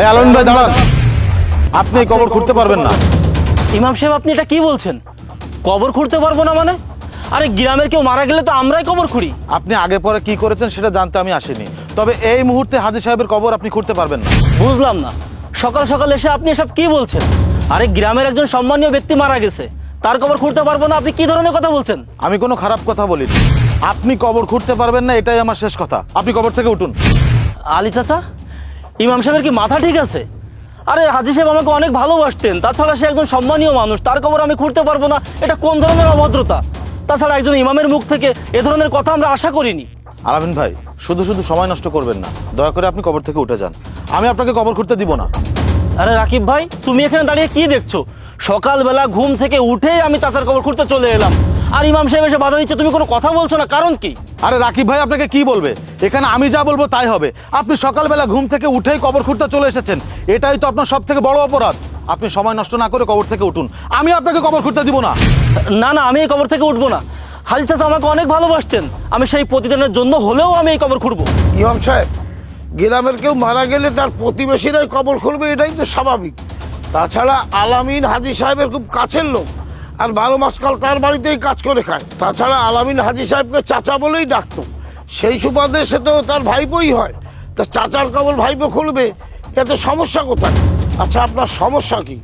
এই আলম ভাই দাঁড়ান। আপনি এই কবর খুঁড়তে পারবেন না। ইমাম সাহেব আপনি এটা কি বলছেন? কবর খুঁড়তে পারব না মানে? আরে গ্রামের কেউ মারা গেলে তো আমরাই কবর খুঁড়ি। আপনি আগে পরে কি করেছেন সেটা জানতে আমি আসিনি। তবে এই মুহূর্তে হাজি সাহেবের কবর আপনি খুঁড়তে পারবেন না। বুঝলাম না। সকাল সকাল এসে আপনি এসব কি বলছেন? আরে গ্রামের একজন সম্মানীয় ব্যক্তি মারা গেছে। তার কবর খুঁড়তে পারব না আপনি কি ধরনের কথা বলছেন? আমি কোনো খারাপ কথা বলিনি। আপনি কবর খুঁড়তে পারবেন না এটাই আমার শেষ কথা। আপনি কবর থেকে উঠুন। আলী চাচা ইমাম সাহেবের কি মাথা ঠিক আছে? আরে হাজি সাহেব আমাকে অনেক ভালোবাসতেন তাছাড়া সে একজন সম্মানীয় মানুষ তার কবর আমি খুঁড়তে পারব না এটা কোন ধরনের অভদ্রতা? তাছাড়া একজন ইমামের মুখ থেকে এ ধরনের কথা আমরা আশা করিনি। আলামিন ভাই শুধু শুধু সময় নষ্ট করবেন না দয়া করে আপনি কবর থেকে উঠে যান। আমি আপনাকে কবর খুঁড়তে দিব না। আরে রাকিব ভাই তুমি এখানে দাঁড়িয়ে কি দেখছ? সকালবেলা ঘুম থেকে উঠেই আমি চাচার কবর খুঁড়তে চলে এলাম। আর ইমাম সাহেব এসে বাধা দিচ্ছে তুমি কোনো কথা বলছো না কারণ কি? আরে রাকিব ভাই আপনাকে কি বলবে? এখানে আমি যা বলব তাই হবে। আপনি সকালবেলা ঘুম থেকে উঠেই কবর খুঁড়তে চলে এসেছেন। এটাই তো আপনার সব থেকে বড় অপরাধ। আপনি সময় নষ্ট না করে কবর থেকে উঠুন। আমি আপনাকে কবর খুঁড়তে দিব না। না না আমি এই কবর থেকে উঠবো না। হাজি চাচা আমাকে অনেক ভালোবাসতেন। আমি সেই প্রতিদিনের জন্য হলেও আমি এই কবর খুঁড়বো। ইমাম সাহেব গ্রামের কেউ মারা গেলে তার প্রতিবেশীরাই কবর খুলবে এটাই তো স্বাভাবিক। তাছাড়া আলামিন হাজি সাহেবের খুব কাছের লোক। আর বারো মাস কাল তার বাড়িতেই কাজ করে খায়। তাছাড়া আলামিন হাজি সাহেবকে চাচা বলেই ডাকতো। সেই সুবাদে সে তো তার ভাইপোই হয়। তা চাচার কবল ভাইপো খুলবে এতে সমস্যা কোথায়? আচ্ছা আপনার সমস্যা কি?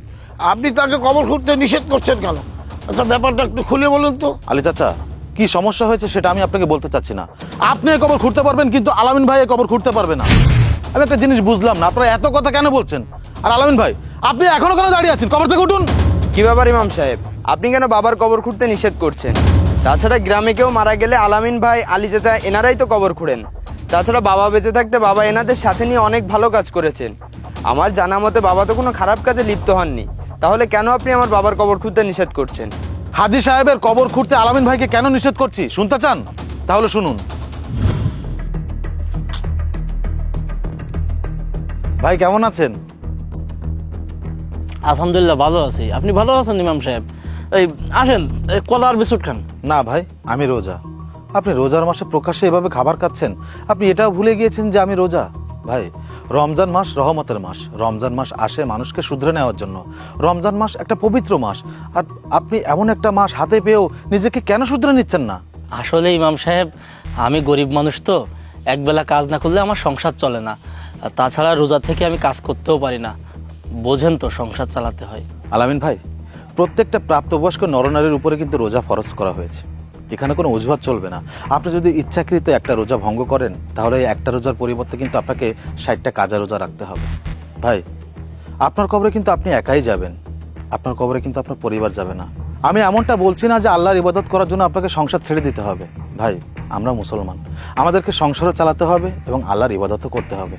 আপনি তাকে কবর খুঁড়তে নিষেধ করছেন কেন? আচ্ছা ব্যাপারটা একটু খুলে বলুন তো। আলী চাচা কি সমস্যা হয়েছে সেটা আমি আপনাকে বলতে চাচ্ছি না। আপনি কবর খুঁড়তে পারবেন কিন্তু আলামিন ভাই কবর খুঁড়তে পারবে না। আমি একটা জিনিস বুঝলাম না আপনারা এত কথা কেন বলছেন? আর আলামিন ভাই আপনি এখনও কেন দাঁড়িয়ে আছেন? কবর থেকে উঠুন। কি ব্যাপার ইমাম সাহেব? আপনি কেন বাবার কবর খুঁড়তে নিষেধ করছেন? তাছাড়া গ্রামে কেউ মারা গেলে আলামিন ভাই আলী চাচা এনারাই তো কবর খুঁড়েন। তাছাড়া বাবা বেঁচে থাকতে বাবা এনাদের সাথে নিয়ে অনেক ভালো কাজ করেছেন। আমার জানা মতে বাবা তো কোনো খারাপ কাজে লিপ্ত হননি। তাহলে কেন আপনি আমার বাবার কবর খুঁড়তে নিষেধ করছেন? হাজি সাহেবের কবর খুঁড়তে আলামিন ভাইকে কেন নিষেধ করছি? শুনতে চান? তাহলে শুনুন। ভাই কেমন আছেন? আলহামদুলিল্লাহ ভালো আছি। আপনি ভালো আছেন ইমাম সাহেব? এই আসেন কলা আর বিস্কুট খান। না ভাই আমি রোজা। আপনি রোজার মাসে প্রকাশ্যে এভাবে খাবার খাচ্ছেন? আপনি এটাও ভুলে গিয়েছেন যে আমি রোজা? ভাই রমজান মাস রহমতের মাস। রমজান মাস আসে মানুষকে শুধরে নেওয়ার জন্য। রমজান মাস একটা পবিত্র মাস। আর আপনি এমন একটা মাস হাতে পেয়েও নিজেকে কেন শুধরে নিচ্ছেন না? আসলে ইমাম সাহেব আমি গরিব মানুষ তো। একবেলা কাজ না করলে আমার সংসার চলে না। তাছাড়া রোজা থেকে আমি কাজ করতেও পারি না। বোঝেন তো সংসার চালাতে হয়। আলামিন ভাই প্রত্যেকটা প্রাপ্তবয়স্ক নরনারীর উপরে কিন্তু রোজা ফরজ করা হয়েছে। এখানে কোনো অজুহাত চলবে না। আপনি যদি ইচ্ছাকৃত একটা রোজা ভঙ্গ করেন, তাহলে এই একটা রোজার পরিবর্তে কিন্তু আপনাকে ষাটটা কাজা রোজা রাখতে হবে। ভাই, আপনার কবরে কিন্তু আপনি একাই যাবেন। আপনার কবরে কিন্তু আপনার পরিবার যাবে না। আমি এমনটা বলছি না যে আল্লাহর ইবাদত করার জন্য আপনাকে সংসার ছেড়ে দিতে হবে। ভাই, আমরা মুসলমান। আমাদেরকে সংসারও চালাতে হবে এবং আল্লাহর ইবাদতও করতে হবে।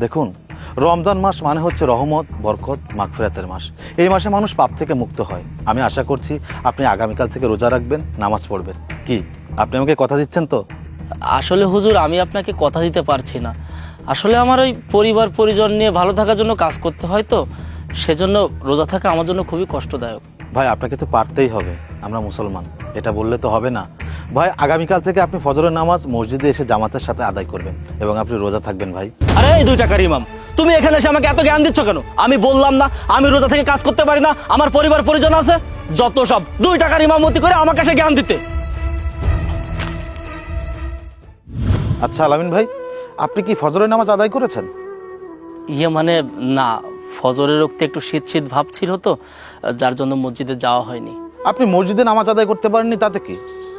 দেখুন রমজান মাস মানে হচ্ছে রহমত বরকত মাগফিরাতের মাস। এই মাসে মানুষ পাপ থেকে মুক্ত হয়। আমি আশা করছি আপনি আগামীকাল থেকে রোজা রাখবেন নামাজ পড়বেন। কি? আপনি আমাকে কথা দিচ্ছেন তো? আসলে হুজুর আমি আপনাকে কথা দিতে পারছি না। আসলে আমার ওই পরিবার পরিজন নিয়ে ভালো থাকার জন্য কাজ করতে হয় তো। সেজন্য রোজা থাকা আমার জন্য খুবই কষ্টদায়ক। ভাই আপনাকে তো পারতেই হবে। আমরা মুসলমান। এটা বললে তো হবে না। ভাই আগামীকাল থেকে আপনি ফজরের নামাজ মসজিদে এসে জামাতের সাথে আদায় করবেন এবং আপনি রোজা থাকবেন ভাই। আরে এই দুই টাকার ইমাম? তুমি এখানে এসে আমাকে এত জ্ঞান দিচ্ছ কেন? আমি বললাম না আমি রোজা থেকে কাজ করতে পারি না আমার পরিবার পরিজন আছে যত সব। দুই টাকার ইমামতি করে আমাকে সে জ্ঞান দিতে। আচ্ছা আলামিন ভাই আপনি কি ফজরের নামাজ আদায় করেছেন? ইয়ে মানে না ফজরের রক্তে একটু শীত শীত ভাব ছিল তো যার জন্য মসজিদে যাওয়া হয়নি। আপনি মসজিদে নামাজ আদায় করতে পারেননি তাতে কি?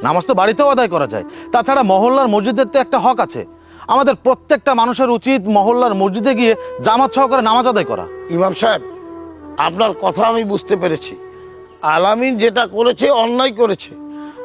নামাজ তো বাড়িতেও আদায় করা যায়। তাছাড়া মহল্লার মসজিদের তো একটা হক আছে। আমাদের প্রত্যেকটা মানুষের উচিত মহল্লার মসজিদে গিয়ে জামাত সহকারে নামাজ আদায় করা। ইমাম সাহেব, আপনার কথা আমি বুঝতে পেরেছি। আলামিন যেটা করেছে, অন্যায় করেছে।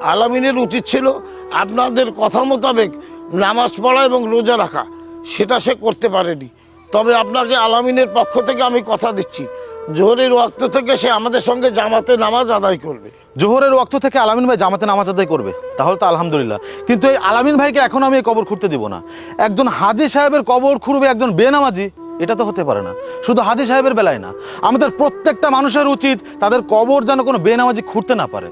আলামিনের উচিত ছিল আপনাদের কথা মোতাবেক নামাজ পড়া এবং রোজা রাখা। সেটা সে করতে পারেনি। তবে আপনাকে আলামিনের পক্ষ থেকে আমি কথা দিচ্ছি। জোহরের ওয়াক্ত থেকে সে আমাদের সঙ্গে জামাতে নামাজ আদায় করবে। জোহরের ওয়াক্ত থেকে আলামিন ভাই জামাতে নামাজ আদায় করবে তাহলে তো আলহামদুলিল্লাহ। কিন্তু এই আলামিন ভাইকে এখন আমি এই কবর খুঁড়তে দিব না। একজন হাজি সাহেবের কবর খুঁড়বে একজন বেনামাজি এটা তো হতে পারে না। শুধু হাজি সাহেবের বেলায় না আমাদের প্রত্যেকটা মানুষের উচিত তাদের কবর যেন কোনো বেনামাজি খুঁড়তে না পারে।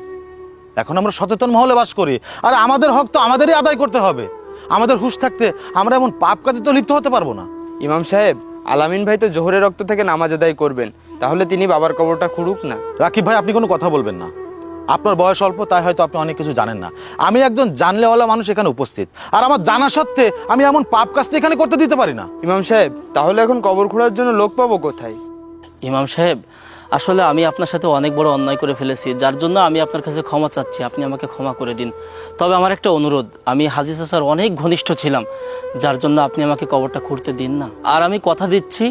এখন আমরা সচেতন মহলে বাস করি আর আমাদের হক তো আমাদেরই আদায় করতে হবে। আমাদের হুশ থাকতে আমরা এমন পাপ কাজে তো লিপ্ত হতে পারব না। ইমাম সাহেব আলামিন ভাই তো জোহরের রক্ত থেকে নামাজ আদায় করবেন। তাহলে তিনি বাবার কবরটা খুঁড়ুক না। রাকিব ভাই আপনি কোনো কথা বলবেন না। আপনার বয়স অল্প তাই হয়তো আপনি অনেক কিছু জানেন না। আমি একজন জানলেওয়ালা মানুষ এখানে উপস্থিত। আর আমার জানা সত্ত্বে আমি এমন পাপ কাজটা এখানে করতে দিতে পারি না। ইমাম সাহেব তাহলে এখন কবর খোঁড়ার জন্য লোক পাবো কোথায়? ইমাম সাহেব আসলে আমি আপনার সাথে অনেক বড় অন্যায় করে ফেলেছি যার জন্য আমি আপনার কাছে ক্ষমা চাচ্ছি আপনি আমাকে ক্ষমা করে দিন। তবে আমার একটা অনুরোধ আমি হাজি স্যার অনেক ঘনিষ্ঠ ছিলাম যার জন্য আপনি আমাকে কবরটা খুঁড়তে দিন না। আর আমি কথা দিচ্ছি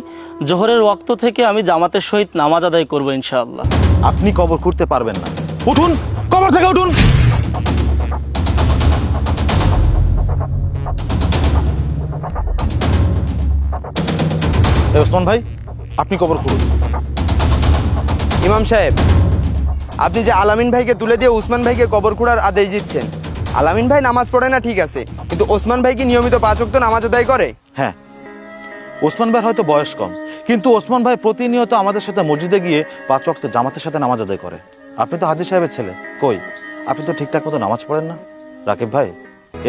জোহরের রক্ত থেকে আমি জামাতের সহিত নামাজ আদায় করব ইনশাআল্লাহ। আপনি কবর খুঁড়তে পারবেন না। উঠুন কবর থেকে উঠুন। ওসমান ভাই আপনি কবর খুঁড়ুন। ইমাম সাহেব, আপনি যে আলামিন ভাইকে তুলে দিয়ে উসমান ভাইকে কবর খোঁড়ার আদেশ দিচ্ছেন। আলামিন ভাই নামাজ পড়ে না, ঠিক আছে। কিন্তু ওসমান ভাই কি নিয়মিত পাঁচ ওয়াক্ত নামাজ আদায় করে? হ্যাঁ। ওসমান ভাই হয়তো বয়স কম, কিন্তু ওসমান ভাই প্রতিনিয়ত আমাদের সাথে মসজিদে গিয়ে পাঁচ ওয়াক্ত জামাতের সাথে নামাজ আদায় করে। আপনি তো হাজি সাহেবের ছেলে। কই? আপনি তো ঠিকঠাক মতো নামাজ পড়েন না। রাকিব ভাই,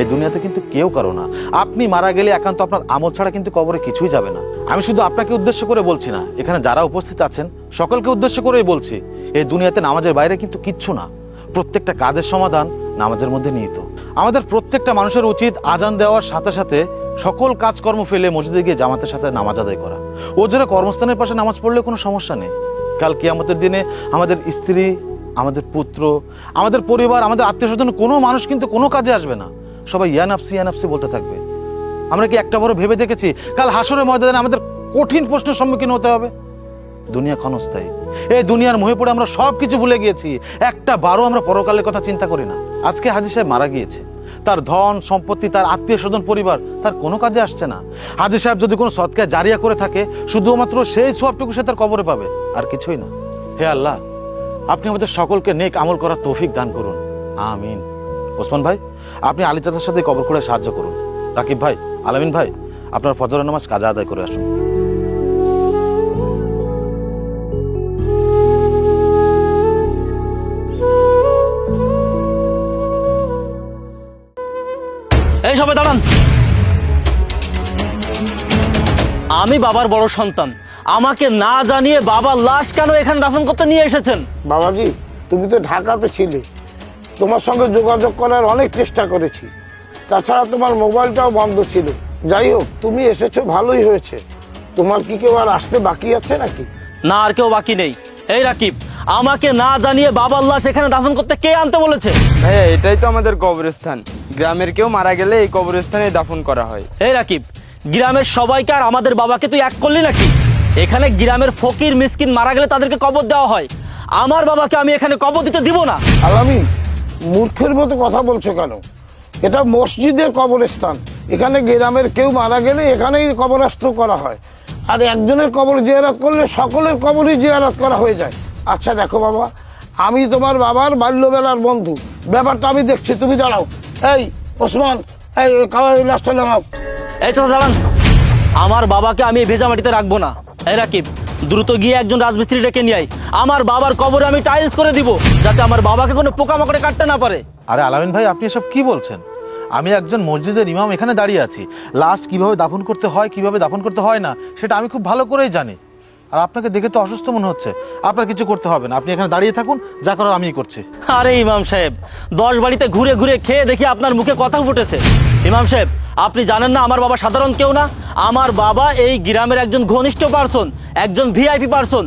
এই দুনিয়াতে কিন্তু কেউ কারও না। আপনি মারা গেলে একান্ত আপনার আমল ছাড়া কিন্তু কবরে কিছুই যাবে না। আমি শুধু আপনাকে উদ্দেশ্য করে বলছি না, এখানে যারা উপস্থিত আছেন সকলকে উদ্দেশ্য করেই বলছি, এই দুনিয়াতে নামাজের বাইরে কিন্তু কিচ্ছু না। প্রত্যেকটা কাজের সমাধান নামাজের মধ্যে নিহিত। আমাদের প্রত্যেকটা মানুষের উচিত আজান দেওয়ার সাথে সাথে সকল কাজকর্ম ফেলে মসজিদে গিয়ে জামাতের সাথে নামাজ আদায় করা। ও জন্য কর্মস্থানের পাশে নামাজ পড়লে কোনো সমস্যা নেই। কাল কিয়ামতের দিনে আমাদের স্ত্রী, আমাদের পুত্র, আমাদের পরিবার, আমাদের আত্মীয় স্বজন কোনো মানুষ কিন্তু কোনো কাজে আসবে না। সবাই ইয়ানাপসি ইয়ানাপসি বলতে থাকবে। আমরা কি একটা বড় ভেবে দেখেছি, কাল হাসরের ময়দানে আমাদের কঠিন প্রশ্নের সম্মুখীন হতে হবে? দুনিয়া ক্ষণস্থায়ী। এই দুনিয়ার মোহে পড়ে আমরা সব কিছু ভুলে গিয়েছি। একটা বারো আমরা পরকালের কথা চিন্তা করি না। আজকে হাজি সাহেব মারা গিয়েছে। তার ধন, সম্পত্তি, তার আত্মীয় স্বজন পরিবার, তার কোনো কাজে আসছে না। হাজি সাহেব যদি কোনো সৎকায় জারিয়া করে থাকে, শুধুমাত্র সেই সবটুকু সে তার কবরে পাবে। আর কিছুই না। হে আল্লাহ, আপনি আমাদের সকলকে নেক আমল করার তৌফিক দান করুন। আমিন। ওসমান ভাই, আপনি আলী চাচার সাথে কবর করে সাহায্য করুন। রাকিব ভাই, আলামিন ভাই, আপনার ফজরের নামাজ কাজা আদায় করে আসুন। আমি বাবার বড় সন্তান। আমাকে না জানিয়ে বাবার লাশ কেন এখানে দাফন করতে নিয়ে এসেছেন? বাবাজি তুমি তো ঢাকাতে ছিলে। তোমার সঙ্গে যোগাযোগ করার অনেক চেষ্টা করেছি। তাছাড়া তোমার মোবাইলটাও বন্ধ ছিল। যাই হোক তুমি এসেছ ভালোই হয়েছে। তোমার কি কেউ আর আসতে বাকি আছে নাকি? না আর কেউ বাকি নেই। এই রাকিব আমাকে না জানিয়ে বাবার লাশ এখানে দাফন করতে কে আনতে বলেছে? হ্যাঁ এটাই তো আমাদের কবরস্থান। গ্রামের কেউ মারা গেলে এই কবরস্থানে দাফন করা হয়। এই রাকিব গ্রামের সবাইকে আর আমাদের বাবাকে তুই এক করলি নাকি? এখানে গ্রামের ফকির, মিসকিন মারা গেলে তাদেরকে কবর দেওয়া হয়। আমার বাবাকে আমি এখানে কবর দিতে দিব না। আলামি মূর্খের মতো কথা বলছো কেন? এটা মসজিদের কবরস্থান। এখানে গ্রামের কেউ মারা গেলে এখানেই কবরাস্ত্র করা হয়। আর একজনের কবর জিয়ারত করলে সকলের কবরই জিয়ারত করা হয়ে যায়। আচ্ছা দেখো বাবা, আমি তোমার বাবার বাল্যবেলার বন্ধু। ব্যাপারটা আমি দেখছি, তুমি দাঁড়াও। এই, ওসমান, এই কাবাই লাস্টটা নামাও। এই চাচা দাঁড়ান। আমার বাবাকে আমি এই ভেজা মাটিতে রাখব না। এই রাকিব দ্রুত গিয়ে একজন রাজমিস্ত্রি ডেকে নিয়ে আয়। আমার বাবার কবরে আমি টাইলস করে দিব যাতে আমার বাবাকে কোনো পোকামাকড়ে কাটতে না পারে। আরে আলামিন ভাই আপনি এসব কি বলছেন? আমি একজন মসজিদের ইমাম এখানে দাঁড়িয়ে আছি। লাস্ট কীভাবে দাফন করতে হয় কীভাবে দাফন করতে হয় না সেটা আমি খুব ভালো করেই জানি। আর আপনাকে দেখে তো অসুস্থ মনে হচ্ছে। আপনার কিছু করতে হবে না। আপনি এখানে দাঁড়িয়ে থাকুন যা করার আমিই করছি। আরে ইমাম সাহেব দশ বাড়িতে ঘুরে ঘুরে খেয়ে দেখি আপনার মুখে কথা ফুটেছে। ইমাম সাহেব, আপনি জানেন না আমার বাবা সাধারণ কেউ না? আমার বাবা এই গ্রামের একজন ঘনিষ্ঠ পার্সন, একজন ভিআইপি পার্সন।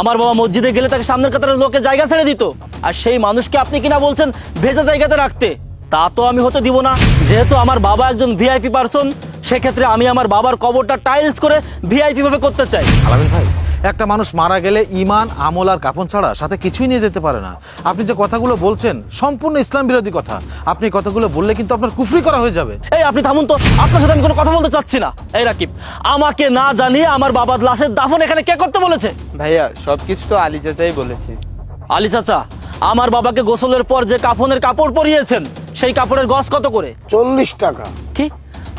আমার বাবা মসজিদে গেলে তাকে সামনের কাতারের লোকে জায়গা ছেড়ে দিত। আর সেই মানুষকে আপনি কিনা বলছেন ভেজা জায়গাতে রাখতে। তা তো আমি হতে দিব না। যেহেতু আমার বাবা একজন ভিআইপি পার্সন, সেক্ষেত্রে আমি আমার বাবার কবরটা টাইলস করে ভিআইপি ভাবে করতে চাই। আলামিন ভাই একটা মানুষ মারা গেলে ইমান আমল আর কাপন ছাড়া সাথে কিছুই নিয়ে যেতে পারে না। আপনি যে কথাগুলো বলছেন সম্পূর্ণ ইসলাম বিরোধী কথা। আপনি কথাগুলো বললে কিন্তু আপনার কুফরি করা হয়ে যাবে। এই আপনি থামুন তো। আপনার সাথে আমি কোনো কথা বলতে চাচ্ছি না। এই রাকিব আমাকে না জানিয়ে আমার বাবার লাশের দাফন এখানে কে করতে বলেছে? ভাইয়া সব কিছু তো আলী চাচাই বলেছে। আলী চাচা আমার বাবাকে গোসলের পর যে কাফনের কাপড় পরিয়েছেন সেই কাপড়ের গজ কত করে? চল্লিশ টাকা। কি?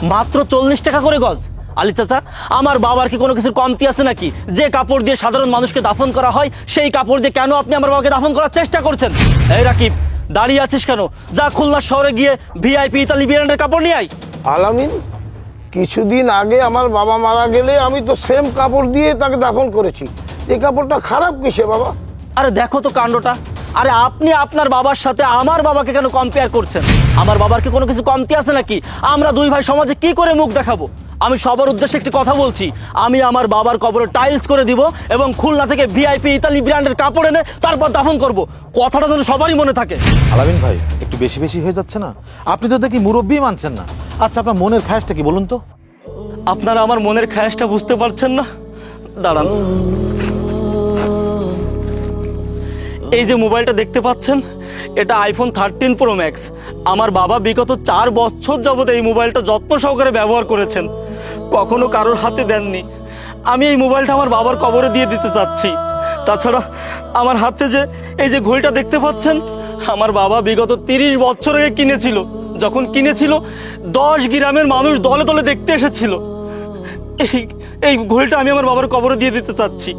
মাত্র চল্লিশ টাকা করে গজ? আলী চাচা আমার বাবার কি কোনো কিছুর কমতি আছে নাকি? যে কাপড় দিয়ে সাধারণ মানুষকে দাফন করা হয় সেই কাপড় দিয়ে কেন আপনি আমার বাবাকে দাফন করার চেষ্টা করছেন? এই রাকিব দাঁড়িয়ে আছিস কেন? যা খুলনা শহরে গিয়ে ভিআইপি ইতালি ব্র্যান্ডের কাপড় নিয়ে আয়। আলামিন কিছুদিন আগে আমার বাবা মারা গেলে আমি তো সেম কাপড় দিয়ে তাকে দাফন করেছি। এই কাপড়টা খারাপ কিসে বাবা? আরে দেখো তো কাণ্ডটা। আরে আপনি আপনার বাবার সাথে আমার বাবাকে কেন কম্পেয়ার করছেন? আমার বাবার কি কোনো কিছু কমতি আছে নাকি? আমরা দুই ভাই সমাজে কি করে মুখ দেখাবো? আমি সবার উদ্দেশ্যে একটি কথা বলছি। আমি আমার বাবার কবরে টাইলস করে দিব এবং খুলনা থেকে ভিআইপি ইতালি ব্র্যান্ডের কাপড় এনে তারপর দাফন করব। কথাটা যেন সবারই মনে থাকে। আলামিন ভাই একটু বেশি বেশি হয়ে যাচ্ছে না? আপনি তো দেখি মুরব্বী মানছেন না। আচ্ছা আপনার মনের খ্যাসটা কি বলুন তো? আপনারা আমার মনের খ্যাসটা বুঝতে পারছেন না? দাঁড়ান। এই যে মোবাইলটা দেখতে পাচ্ছেন এটা আইফোন থার্টিন প্রো ম্যাক্স আমার বাবা বিগত চার বছর যাবত এই মোবাইলটা যত্ন সহকারে ব্যবহার করেছেন। কখনো কারোর হাতে দেননি। আমি এই মোবাইলটা আমার বাবার কবরে দিয়ে দিতে চাচ্ছি। তাছাড়া আমার হাতে যে এই যে ঘড়িটা দেখতে পাচ্ছেন, আমার বাবা বিগত তিরিশ বছর আগে কিনেছিল। যখন কিনেছিল, দশ গ্রামের মানুষ দলে দলে দেখতে এসেছিল। এই এই ঘড়িটা আমি আমার বাবার কবরে দিয়ে দিতে চাচ্ছি।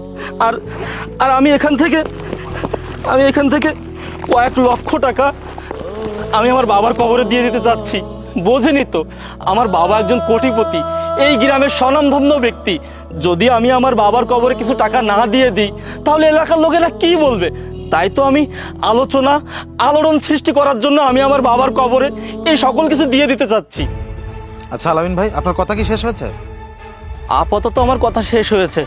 আর আর আমি এখান থেকে, আমি এখান থেকে কয়েক লক্ষ টাকা আমি আমার বাবার কবরে দিয়ে দিতে চাচ্ছি। বোঝেনি তো, আমার বাবা একজন কোটিপতি। এই গ্রামের স্বনামধন্য ব্যক্তি। যদি আমি আমার বাবার কবরে কিছু টাকা না দিয়ে দিই তাহলে এলাকার লোকেরা কি বলবে? তাই তো আমি আলোচনা আলোড়ন সৃষ্টি করার জন্য আমি আমার বাবার কবরে এই সকল কিছু দিয়ে দিতে চাচ্ছি। আচ্ছা আলামিন ভাই আপনার কথা কি শেষ হয়েছে? আপাতত আমার কথা শেষ হয়েছে।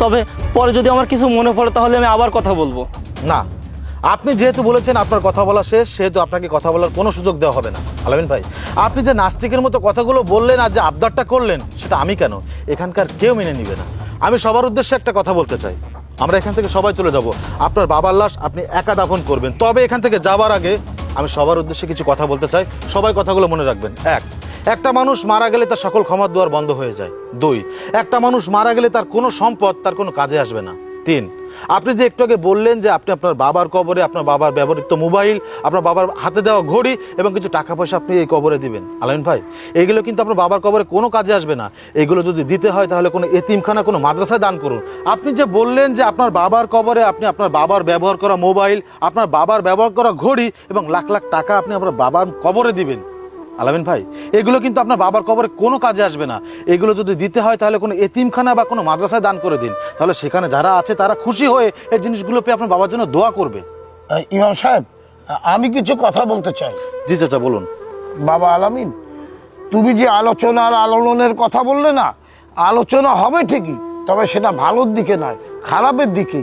তবে পরে যদি আমার কিছু মনে পড়ে তাহলে আমি আবার কথা বলব। না আপনি যেহেতু বলেছেন আপনার কথা বলা শেষ, সেহেতু আপনাকে কথা বলার কোনো সুযোগ দেওয়া হবে না। আলামিন ভাই, আপনি যে নাস্তিকের মতো কথাগুলো বললেন আর যে আবদারটা করলেন, সেটা আমি কেন? এখানকার কেউ মেনে নিবে না। আমি সবার উদ্দেশ্যে একটা কথা বলতে চাই। আমরা এখান থেকে সবাই চলে যাব। আপনার বাবার লাশ আপনি একা দাফন করবেন। তবে এখান থেকে যাবার আগে আমি সবার উদ্দেশ্যে কিছু কথা বলতে চাই। সবাই কথাগুলো মনে রাখবেন। এক, একটা মানুষ মারা গেলে তার সকল ক্ষমার দুয়ার বন্ধ হয়ে যায়। দুই, একটা মানুষ মারা গেলে তার কোনো সম্পদ, তার কোনো কাজে আসবে না। তিন। আপনি যে একটু আগে বললেন যে আপনি আপনার বাবার কবরে, আপনার বাবার ব্যবহৃত মোবাইল, আপনার বাবার হাতে দেওয়া ঘড়ি এবং কিছু টাকা পয়সা আপনি এই কবরে দিবেন। আলামিন ভাই, এগুলো কিন্তু আপনার বাবার কবরে কোনো কাজে আসবে না। এগুলো যদি দিতে হয় তাহলে কোনো এতিমখানা, কোনো মাদ্রাসায় দান করুন। আপনি যে বললেন যে আপনার বাবার কবরে আপনি আপনার বাবার ব্যবহার করা মোবাইল, আপনার বাবার ব্যবহার করা ঘড়ি এবং লাখ লাখ টাকা আপনি আপনার বাবার কবরে দিবেন। আলামিন ভাই এগুলো কিন্তু আপনার বাবার কবরে কোনো কাজে আসবে না। এগুলো যদি দিতে হয় তাহলে কোনো এতিমখানা বা কোনো মাদ্রাসায় দান করে দিন। তাহলে সেখানে যারা আছে তারা খুশি হয়ে এই জিনিসগুলো পেয়ে আপনার বাবার জন্য দোয়া করবে। ইমাম সাহেব আমি কিছু কথা বলতে চাই। জি চাচা বলুন। বাবা আলামিন তুমি যে আলোচনার আলোড়নের কথা বললে না আলোচনা হবে ঠিকই তবে সেটা ভালোর দিকে নয় খারাপের দিকে।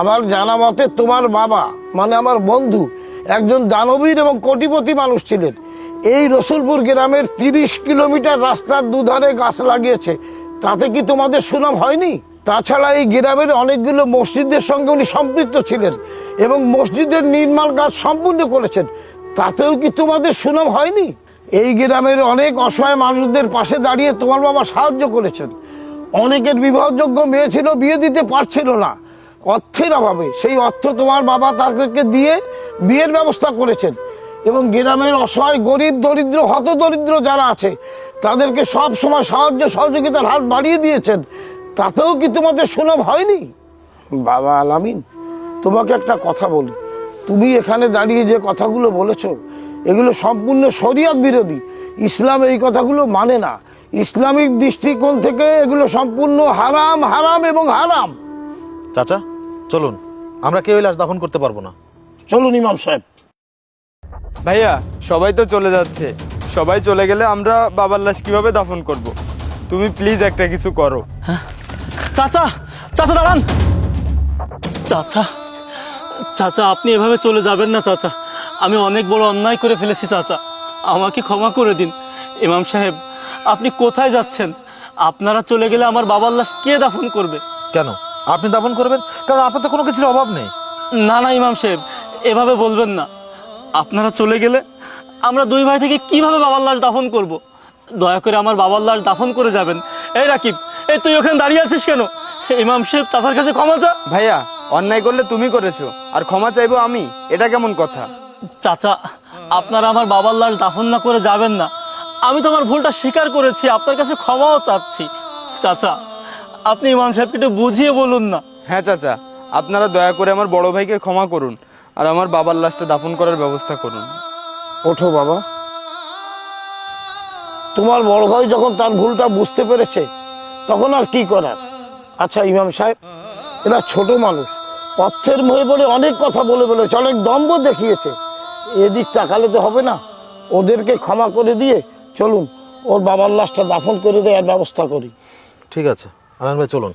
আমার জানা মতে তোমার বাবা মানে আমার বন্ধু একজন দানবীর এবং কোটিপতি মানুষ ছিলেন। এই রসুলপুর গ্রামের তিরিশ কিলোমিটার রাস্তার দুধারে গাছ লাগিয়েছে। তাতে কি তোমাদের সুনাম হয়নি? তাছাড়া এই গ্রামের অনেকগুলো মসজিদের সঙ্গে উনি সম্পৃক্ত ছিলেন এবং মসজিদের নির্মাণ কাজ সম্পূর্ণ করেছেন। তাতেও কি তোমাদের সুনাম হয়নি? এই গ্রামের অনেক অসহায় মানুষদের পাশে দাঁড়িয়ে তোমার বাবা সাহায্য করেছেন। অনেকের বিবাহযোগ্য মেয়ে ছিল, বিয়ে দিতে পারছিল না। অর্থের অভাবে সেই অর্থ তোমার বাবা তাদেরকে দিয়ে বিয়ের ব্যবস্থা করেছেন। এবং গ্রামের অসহায় গরিব দরিদ্র হত দরিদ্র যারা আছে তাদেরকে সব সময় সাহায্য সহযোগিতার হাত বাড়িয়ে দিয়েছেন। তাতেও কি তোমাদের সুনাম হয়নি? বাবা আলামিন তোমাকে একটা কথা বলি। তুমি এখানে দাঁড়িয়ে যে কথাগুলো বলেছ এগুলো সম্পূর্ণ শরিয়ত বিরোধী। ইসলাম এই কথাগুলো মানে না। ইসলামিক দৃষ্টিকোণ থেকে এগুলো সম্পূর্ণ হারাম হারাম এবং হারাম। চাচা চলুন। আমরা কেউ লাশ দাফন করতে পারব না। চলুন ইমাম সাহেব। ভাইয়া সবাই তো চলে যাচ্ছে। সবাই চলে গেলে আমরা বাবার লাশ কীভাবে দাফন করব। তুমি প্লিজ একটা কিছু করো। চাচা চাচা দাঁড়ান। চাচা চাচা আপনি এভাবে চলে যাবেন না চাচা। আমি অনেক বড় অন্যায় করে ফেলেছি চাচা। আমাকে ক্ষমা করে দিন। ইমাম সাহেব আপনি কোথায় যাচ্ছেন? আপনারা চলে গেলে আমার বাবার লাশ কে দাফন করবে? কেন? আপনি দাফন করবেন? কারণ আপনার তো কোনো কিছুর অভাব নেই। না না ইমাম সাহেব এভাবে বলবেন না। আপনারা চলে গেলে আমরা দুই ভাই থেকে কীভাবে বাবার লাশ দাফন করব। দয়া করে আমার বাবার লাশ দাফন করে যাবেন। এই রাকিব এই তুই ওখানে দাঁড়িয়ে আছিস কেন? ইমাম সাহেব চাচার কাছে ক্ষমা চা ভাইয়া অন্যায় করলে তুমি করেছ আর ক্ষমা চাইব আমি। এটা কেমন কথা? চাচা আপনারা আমার বাবার লাশ দাফন না করে যাবেন না। আমি তো আমার ভুলটা স্বীকার করেছি আপনার কাছে ক্ষমাও চাচ্ছি। চাচা আপনি ইমাম সাহেবকে একটু বুঝিয়ে বলুন না। হ্যাঁ চাচা আপনারা দয়া করে আমার বড় ভাইকে ক্ষমা করুন। আর আমার বাবার লাশটা দাফন করার ব্যবস্থা করুন। ওঠো বাবা। তোমার বড় ভাই যখন তার ভুলটা বুঝতে পেরেছে তখন আর কি করার? আচ্ছা ইমাম সাহেব এরা ছোট মানুষ। অর্থের মোহে পড়ে অনেক কথা বলে বলেছে অনেক দম্ভ দেখিয়েছে। এদিক তাকালে তো হবে না। ওদেরকে ক্ষমা করে দিয়ে চলুন ওর বাবার লাশটা দাফন করে দেওয়ার ব্যবস্থা করি। ঠিক আছে আলামিন ভাই চলুন।